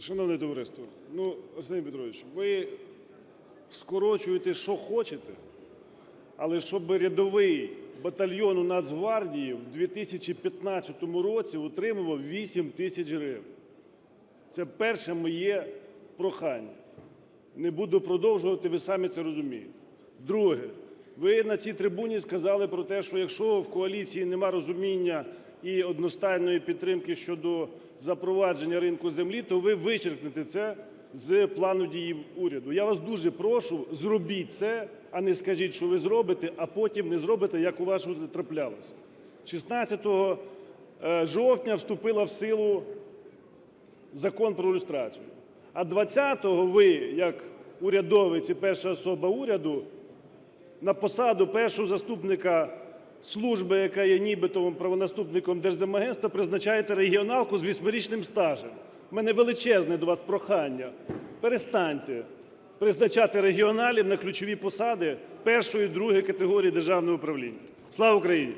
Шановне товариство, ну, Арсеній Петрович, ви скорочуєте, що хочете, але щоб рядовий батальйон у Нацгвардії в 2015 році отримував 8 тисяч гривень. Це перше моє прохання. Не буду продовжувати, ви самі це розумієте. Друге, ви на цій трибуні сказали про те, що якщо в коаліції нема розуміння і одностайної підтримки щодо запровадження ринку землі, то ви вичеркнете це з плану дії уряду. Я вас дуже прошу, зробіть це, а не скажіть, що ви зробите, а потім не зробите, як у вас вже траплялося. 16 е, жовтня вступила в силу закон про люстрацію. А 20-го ви, як урядовець і перша особа уряду, на посаду першого заступника служби, яка є нібито правонаступником Держземагентства, призначаєте регіоналку з восьмирічним стажем. У мене величезне до вас прохання. Перестаньте призначати регіоналів на ключові посади першої і другої категорії державного управління. Слава Україні!